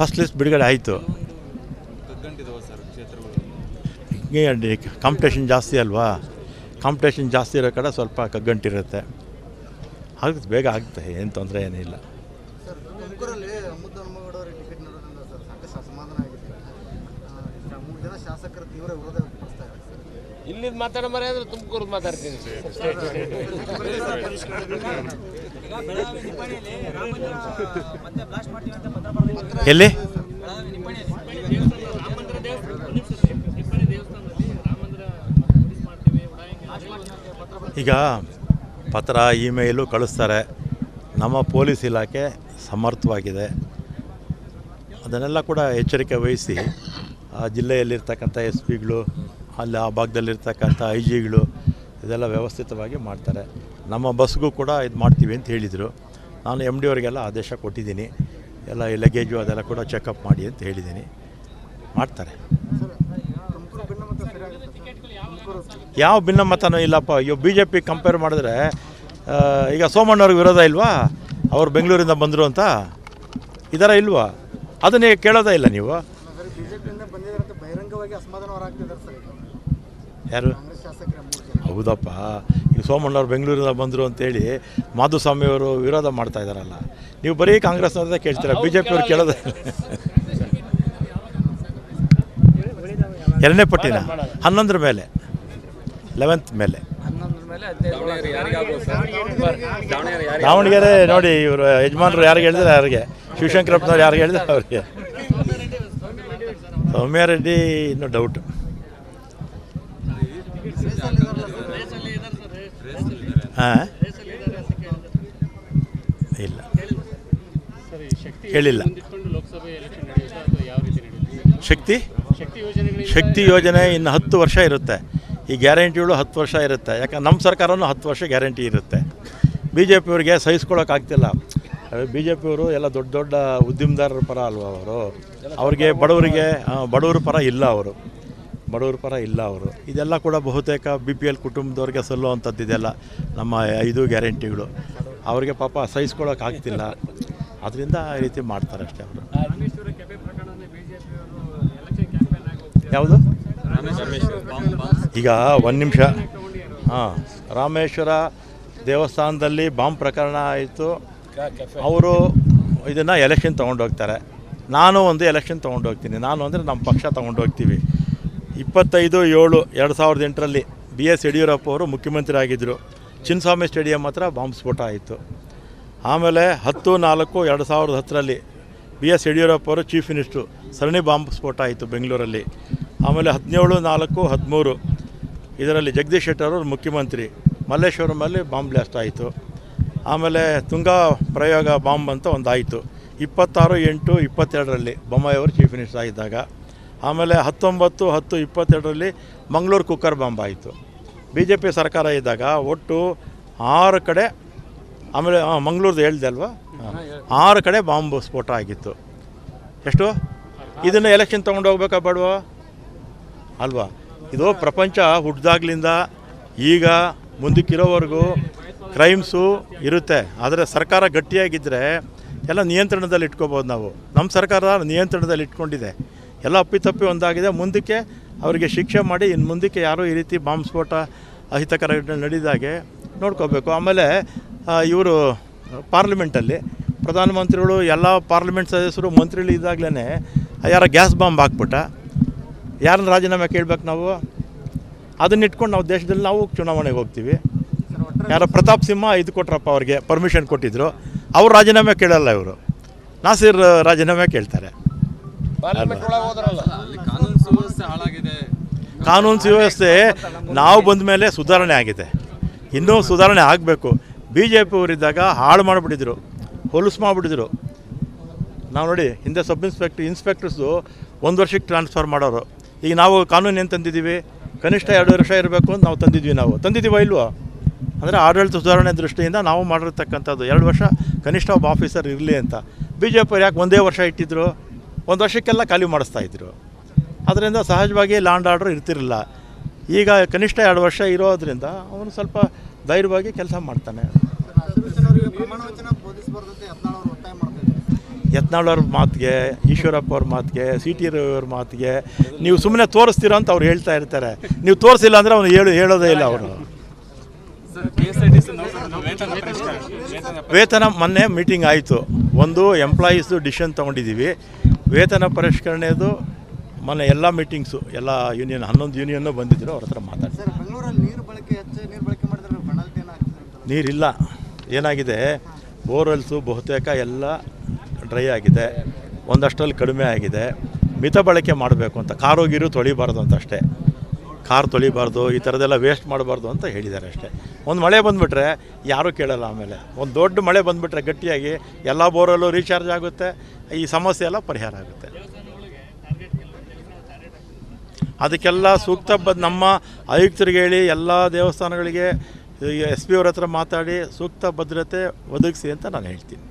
First list ಬಿಡುಗಡೆ ಆಯಿತು competition ಜಾಸ್ತಿ ಅಲ್ವಾ? ಕಾಂಪಿಟೇಷನ್ ಜಾಸ್ತಿ ಇರೋ ಕಡೆ ಸ್ವಲ್ಪ ಕಗ್ಗಂಟಿರುತ್ತೆ. ಆಗುತ್ತೆ ಬೇಗ ಆಗುತ್ತೆ ಏನು ತೊಂದರೆ ಏನಿಲ್ಲ ಶಾಸಕರು ತೀವ್ರ ವಿರೋಧ ಇಲ್ಲಿಂದ ಮಾತಾಡೋ ಮರೆ ಅಂದ್ರೆ ತುಮಕೂರು ಮಾತಾಡ್ತೀನಿ. ಎಲ್ಲಿ? ಈಗ ಪತ್ರ, ಇಮೇಲು ಕಳಿಸ್ತಾರೆ. ನಮ್ಮ ಪೊಲೀಸ್ ಇಲಾಖೆ ಸಮರ್ಥವಾಗಿದೆ. ಅದನ್ನೆಲ್ಲ ಕೂಡ ಎಚ್ಚರಿಕೆ ವಹಿಸಿ, ಆ ಜಿಲ್ಲೆಯಲ್ಲಿರ್ತಕ್ಕಂಥ ಎಸ್ ಪಿಗಳು ಅಲ್ಲಿ ಆ ಭಾಗದಲ್ಲಿರ್ತಕ್ಕಂಥ ಐ ಜಿಗಳು ಇದೆಲ್ಲ ವ್ಯವಸ್ಥಿತವಾಗಿ ಮಾಡ್ತಾರೆ. ನಮ್ಮ ಬಸ್ಗೂ ಕೂಡ ಇದು ಮಾಡ್ತೀವಿ ಅಂತ ಹೇಳಿದರು. ನಾನು ಎಂ ಡಿ ಅವರಿಗೆಲ್ಲ ಆದೇಶ ಕೊಟ್ಟಿದ್ದೀನಿ. ಎಲ್ಲ ಈ ಲಗೇಜು ಅದೆಲ್ಲ ಕೂಡ ಚೆಕಪ್ ಮಾಡಿ ಅಂತ ಹೇಳಿದ್ದೀನಿ. ಮಾಡ್ತಾರೆ. ಯಾವ ಭಿನ್ನಮತನೂ ಇಲ್ಲಪ್ಪ. ಅಯ್ಯೋ ಬಿ ಜೆ ಪಿ ಕಂಪೇರ್ ಮಾಡಿದ್ರೆ ಈಗ ಸೋಮಣ್ಣವ್ರಿಗೆ ವಿರೋಧ ಇಲ್ವಾ? ಅವರು ಬೆಂಗಳೂರಿಂದ ಬಂದರು ಅಂತ? ಇದರ ಇಲ್ವಾ? ಅದನ್ನೇ ಕೇಳೋದೇ ಇಲ್ಲ ನೀವು. ಯಾರು? ಹೌದಪ್ಪ. ಈಗ ಸೋಮಣ್ಣವ್ರು ಬೆಂಗಳೂರಿಂದ ಬಂದರು ಅಂತೇಳಿ ಮಾಧುಸ್ವಾಮಿಯವರು ವಿರೋಧ ಮಾಡ್ತಾ ಇದ್ದಾರಲ್ಲ. ನೀವು ಬರೀ ಕಾಂಗ್ರೆಸ್ನವ್ರದ್ದೇ ಕೇಳ್ತೀರಾ? ಬಿ ಜೆ ಪಿಯವ್ರು ಕೇಳೋದ ಎರಡನೇ ಪಟ್ಟಿನ? ಹನ್ನೊಂದರ ಮೇಲೆ. ಲೆವೆಂತ್ ಮೇಲೆ. ದಾವಣಗೆರೆ ನೋಡಿ ಇವರು ಯಜಮಾನರು ಯಾರಿಗೆ ಹೇಳಿದ್ರೆ ಯಾರಿಗೆ ಶಿವಶಂಕರಪ್ಪನವ್ರು ಯಾರಿಗೆ ಹೇಳಿದ್ರೆ ಅವ್ರಿಗೆ? ಸೌಮ್ಯ ರೆಡ್ಡಿ. ಇನ್ನೂ ಡೌಟ್ ಹಾಂ? ಇಲ್ಲ. ಹೇಳಿಲ್ಲ ಶಕ್ತಿ? ಶಕ್ತಿ ಯೋಜನೆ ಇನ್ನು ಹತ್ತು ವರ್ಷ ಇರುತ್ತೆ. ಈ ಗ್ಯಾರಂಟಿಗಳು ಹತ್ತು ವರ್ಷ ಇರುತ್ತೆ. ಯಾಕಂದ್ರೆ ನಮ್ಮ ಸರ್ಕಾರನೂ ಹತ್ತು ವರ್ಷ ಗ್ಯಾರಂಟಿ ಇರುತ್ತೆ. ಬಿ ಜೆ ಪಿಯವ್ರಿಗೆ ಸಹಿಸ್ಕೊಳ್ಳೋಕ್ಕಾಗ್ತಿಲ್ಲ ಬಿ ಜೆ ಪಿಯವರು ಎಲ್ಲ ದೊಡ್ಡ ದೊಡ್ಡ ಉದ್ಯಮದಾರರ ಪರ ಅಲ್ವಾ ಅವರು? ಅವ್ರಿಗೆ ಬಡವರಿಗೆ ಬಡವರ ಪರ ಇಲ್ಲ ಅವರು. ಬಡವರ ಪರ ಇಲ್ಲ ಅವರು. ಇದೆಲ್ಲ ಕೂಡ ಬಹುತೇಕ ಬಿ ಪಿ ಎಲ್ ಕುಟುಂಬದವ್ರಿಗೆ ಸಲ್ಲುವಂಥದ್ದು ಇದೆಲ್ಲ ನಮ್ಮ ಐದು ಗ್ಯಾರಂಟಿಗಳು. ಅವರಿಗೆ ಪಾಪ ಸಹಿಸ್ಕೊಳ್ಳೋಕ್ಕಾಗ್ತಿಲ್ಲ ಅದರಿಂದ ಈ ರೀತಿ ಮಾಡ್ತಾರೆ ಅಷ್ಟೇ ಅವರು. ಯಾವುದು? ಈಗ ಒಂದು ನಿಮಿಷ. ಹಾಂ ರಾಮೇಶ್ವರ ದೇವಸ್ಥಾನದಲ್ಲಿ ಬಾಂಬ್ ಪ್ರಕರಣ ಆಯಿತು. ಅವರು ಇದನ್ನು ಎಲೆಕ್ಷನ್ ತೊಗೊಂಡೋಗ್ತಾರೆ ನಾನು ಒಂದು ಎಲೆಕ್ಷನ್ ತೊಗೊಂಡೋಗ್ತೀನಿ ನಾನು ಅಂದರೆ ನಮ್ಮ ಪಕ್ಷ ತೊಗೊಂಡೋಗ್ತೀವಿ ಇಪ್ಪತ್ತೈದು, ಏಳು, ಎರಡು ಸಾವಿರದ ಎಂಟರಲ್ಲಿ ಬಿ ಎಸ್ ಯಡಿಯೂರಪ್ಪ ಅವರು ಮುಖ್ಯಮಂತ್ರಿ ಆಗಿದ್ದರು ಚಿನ್ನಸ್ವಾಮಿ ಸ್ಟೇಡಿಯಂ ಹತ್ರ ಬಾಂಬ್ ಸ್ಫೋಟ ಆಯಿತು. ಆಮೇಲೆ ಹತ್ತು, ನಾಲ್ಕು, ಎರಡು ಸಾವಿರದ ಹತ್ತರಲ್ಲಿ ಬಿ ಎಸ್ ಯಡಿಯೂರಪ್ಪ ಅವರು ಚೀಫ್ ಮಿನಿಸ್ಟ್ರು ಸರಣಿ ಬಾಂಬ್ ಸ್ಫೋಟ ಆಯಿತು ಬೆಂಗಳೂರಲ್ಲಿ. ಆಮೇಲೆ ಹದಿನೇಳು, ನಾಲ್ಕು, ಹದಿಮೂರು ಇದರಲ್ಲಿ ಜಗದೀಶ್ ಶೆಟ್ಟರ್ ಅವರು ಮುಖ್ಯಮಂತ್ರಿ. ಮಲ್ಲೇಶ್ವರಮಲ್ಲಿ ಬಾಂಬ್ ಬ್ಲಾಸ್ಟ್ ಆಯಿತು. ಆಮೇಲೆ ತುಂಗಾ ಪ್ರಯೋಗ ಬಾಂಬ್ ಅಂತ ಒಂದು ಆಯಿತು ಇಪ್ಪತ್ತಾರು, ಎಂಟು, ಇಪ್ಪತ್ತೆರಡರಲ್ಲಿ ಬೊಮ್ಮಾಯಿ ಅವರು ಚೀಫ್ ಮಿನಿಸ್ಟರ್ ಆಗಿದ್ದಾಗ. ಆಮೇಲೆ ಹತ್ತೊಂಬತ್ತು ಹತ್ತು ಇಪ್ಪತ್ತೆರಡರಲ್ಲಿ ಮಂಗಳೂರು ಕುಕ್ಕರ್ ಬಾಂಬ್ ಆಯಿತು. ಬಿ ಜೆ ಪಿ ಸರ್ಕಾರ ಇದ್ದಾಗ ಒಟ್ಟು ಆರು ಕಡೆ ಆಮೇಲೆ ಮಂಗಳೂರ್ದು ಹೇಳ್ದೆ ಅಲ್ವಾ? ಆರು ಕಡೆ ಬಾಂಬ್ ಸ್ಫೋಟ ಆಗಿತ್ತು. ಎಷ್ಟು? ಇದನ್ನು ಎಲೆಕ್ಷನ್ ತೊಗೊಂಡೋಗ್ಬೇಕಾ ಬೇಡವಾ? ಅಲ್ವಾ? ಇದು ಪ್ರಪಂಚ ಹುಟ್ಟಿದಾಗ್ಲಿಂದ ಈಗ ಮುಂದಕ್ಕಿರೋವರೆಗೂ ಕ್ರೈಮ್ಸು ಇರುತ್ತೆ. ಆದರೆ ಸರ್ಕಾರ ಗಟ್ಟಿಯಾಗಿದ್ದರೆ ಎಲ್ಲ ನಿಯಂತ್ರಣದಲ್ಲಿ ಇಟ್ಕೋಬೋದು ನಾವು. ನಮ್ಮ ಸರ್ಕಾರ ನಿಯಂತ್ರಣದಲ್ಲಿ ಇಟ್ಕೊಂಡಿದೆ. ಎಲ್ಲ ಅಪ್ಪಿತಪ್ಪಿ ಒಂದಾಗಿದೆ. ಮುಂದಕ್ಕೆ ಅವರಿಗೆ ಶಿಕ್ಷೆ ಮಾಡಿ ಇನ್ನು ಮುಂದಕ್ಕೆ ಯಾರೂ ಈ ರೀತಿ ಬಾಂಬ್ ಸ್ಫೋಟ ಅಹಿತಕರ ನಡೆದಾಗೆ ನೋಡ್ಕೋಬೇಕು. ಆಮೇಲೆ ಇವರು ಪಾರ್ಲಿಮೆಂಟಲ್ಲಿ ಪ್ರಧಾನಮಂತ್ರಿಗಳು, ಎಲ್ಲ ಪಾರ್ಲಿಮೆಂಟ್ ಸದಸ್ಯರು, ಮಂತ್ರಿಗಳು ಇದ್ದಾಗಲೇ ಯಾರ ಗ್ಯಾಸ್ ಬಾಂಬ್ ಹಾಕ್ಬಿಟ್ಟ. ಯಾರನ್ನ ರಾಜೀನಾಮೆ ಕೇಳಬೇಕು ನಾವು? ಅದನ್ನ ಇಟ್ಕೊಂಡು ನಾವು ದೇಶದಲ್ಲಿ ನಾವು ಚುನಾವಣೆಗೆ ಹೋಗ್ತೀವಿ. ಯಾರ ಪ್ರತಾಪ್ ಸಿಂಹ ಇದು ಕೊಟ್ರಪ್ಪ ಅವ್ರಿಗೆ ಪರ್ಮಿಷನ್ ಕೊಟ್ಟಿದ್ದರು ಅವ್ರು ರಾಜೀನಾಮೆ ಕೇಳಲ್ಲ ಇವರು. ನಾಸಿರ್ ರಾಜೀನಾಮೆ ಕೇಳ್ತಾರೆ. ಪಾರ್ಲಿಮೆಂಟ್ ಒಳಗೆ ಹೋದ್ರಲ್ಲ. ಅಲ್ಲಿ ಕಾನೂನು ಸುವ್ಯವಸ್ಥೆ ಹಾಳಾಗಿದೆ. ಕಾನೂನು ಸುವ್ಯವಸ್ಥೆ ನಾವು ಬಂದ ಮೇಲೆ ಸುಧಾರಣೆ ಆಗಿದೆ. ಇನ್ನೂ ಸುಧಾರಣೆ ಆಗಬೇಕು. ಬಿ ಜೆ ಪಿಯವರಿದ್ದಾಗ ಹಾಳು ಮಾಡಿಬಿಟ್ಟಿದ್ರು. ಹೊಲಸು ಮಾಡಿಬಿಟ್ಟಿದ್ರು. ನಾವು ನೋಡಿ ಹಿಂದೆ ಸಬ್ ಇನ್ಸ್ಪೆಕ್ಟರ್ ಇನ್ಸ್ಪೆಕ್ಟರ್ಸು ಒಂದು ವರ್ಷಕ್ಕೆ ಟ್ರಾನ್ಸ್ಫರ್ ಮಾಡೋರು. ಈಗ ನಾವು ಕಾನೂನು ಏನು ತಂದಿದ್ದೀವಿ? ಕನಿಷ್ಠ ಎರಡು ವರ್ಷ ಇರಬೇಕು ಅಂತ ನಾವು ತಂದಿದ್ವಿ ನಾವು. ತಂದಿದ್ದೀವ ಇಲ್ವೋ? ಅಂದರೆ ಆಡಳಿತ ಸುಧಾರಣೆ ದೃಷ್ಟಿಯಿಂದ ನಾವು ಮಾಡಿರ್ತಕ್ಕಂಥದ್ದು. ಎರಡು ವರ್ಷ ಕನಿಷ್ಠ ಒಬ್ಬ ಆಫೀಸರ್ ಇರಲಿ ಅಂತ. ಬಿ ಜೆ ಪಿ ಯಾಕೆ ಒಂದೇ ವರ್ಷ ಇಟ್ಟಿದ್ರು? ಒಂದು ವರ್ಷಕ್ಕೆಲ್ಲ ಖಾಲಿ ಮಾಡಿಸ್ತಾ ಇದ್ರು. ಅದರಿಂದ ಸಹಜವಾಗಿ ಲ್ಯಾಂಡ್ ಆರ್ಡರ್ ಇರ್ತಿರಲಿಲ್ಲ. ಈಗ ಕನಿಷ್ಠ ಎರಡು ವರ್ಷ ಇರೋದ್ರಿಂದ ಅವನು ಸ್ವಲ್ಪ ಧೈರ್ಯವಾಗಿ ಕೆಲಸ ಮಾಡ್ತಾನೆ. ಇದ್ದಾರೆ ಯತ್ನಾಳವ್ರ ಮಾತಿಗೆ, ಈಶ್ವರಪ್ಪ ಅವ್ರ ಮಾತಿಗೆ ಸಿ ಟಿ ರವಿಯವ್ರ ಮಾತಿಗೆ, ನೀವು ಸುಮ್ಮನೆ ತೋರಿಸ್ತೀರ ಅಂತ ಅವ್ರು ಹೇಳ್ತಾ ಇರ್ತಾರೆ. ನೀವು ತೋರಿಸಿಲ್ಲ ಅಂದರೆ ಅವನು ಹೇಳು, ಹೇಳೋದೇ ಇಲ್ಲ ಅವರು. ವೇತನ, ಮೊನ್ನೆ ಮೀಟಿಂಗ್ ಆಯಿತು. ಒಂದು ಎಂಪ್ಲಾಯೀಸು ಡಿಸಿಷನ್ ತೊಗೊಂಡಿದ್ದೀವಿ ವೇತನ ಪರಿಷ್ಕರಣೆದು ಮೊನ್ನೆ ಎಲ್ಲ ಮೀಟಿಂಗ್ಸು ಎಲ್ಲ ಯೂನಿಯನ್ ಹನ್ನೊಂದು ಯೂನಿಯನ್ನು ಬಂದಿದ್ದರು ಅವ್ರ ಹತ್ರ ಮಾತಾಡಿ ಸರ್ ಬೆಂಗಳೂರಲ್ಲಿ ನೀರು ಬಳಕೆ ಹೆಚ್ಚು ನೀರು ಬಳಕೆ ಮಾಡಿದ್ರೆ ಪೆನಾಲ್ಟಿ ಏನಾಗ್ತದೆ ನೀರಿಲ್ಲ. ಏನಾಗಿದೆ? ಬೋರ್ವೆಲ್ಸು ಬಹುತೇಕ ಎಲ್ಲ ಡ್ರೈ ಆಗಿದೆ. ಒಂದಷ್ಟರಲ್ಲಿ ಕಡಿಮೆ ಆಗಿದೆ. ಮಿತ ಬಳಕೆ ಮಾಡಬೇಕು ಅಂತ. ಕಾರೋಗಿರು ಗೀರು ತೊಳಿಬಾರ್ದು ಅಂತ ಅಷ್ಟೇ. ಕಾರ್ ತೊಳಿಬಾರ್ದು, ಈ ಥರದ್ದೆಲ್ಲ ವೇಸ್ಟ್ ಮಾಡಬಾರ್ದು ಅಂತ ಹೇಳಿದ್ದಾರೆ ಅಷ್ಟೇ. ಒಂದು ಮಳೆ ಬಂದುಬಿಟ್ರೆ ಯಾರೂ ಕೇಳಲ್ಲ ಆಮೇಲೆ. ಒಂದು ದೊಡ್ಡ ಮಳೆ ಬಂದುಬಿಟ್ರೆ ಗಟ್ಟಿಯಾಗಿ ಎಲ್ಲ ಬೋರಲ್ಲೂ ರೀಚಾರ್ಜ್ ಆಗುತ್ತೆ, ಈ ಸಮಸ್ಯೆ ಎಲ್ಲ ಪರಿಹಾರ ಆಗುತ್ತೆ. ಅದಕ್ಕೆಲ್ಲ ಸೂಕ್ತ ಬದ್ ನಮ್ಮ ಆಯುಕ್ತರಿಗೆ ಹೇಳಿ, ಎಲ್ಲ ದೇವಸ್ಥಾನಗಳಿಗೆ, ಎಸ್ ಪಿ ಅವ್ರ ಹತ್ರ ಮಾತಾಡಿ, ಸೂಕ್ತ ಭದ್ರತೆ ಒದಗಿಸಿ ಅಂತ ನಾನು ಹೇಳ್ತೀನಿ.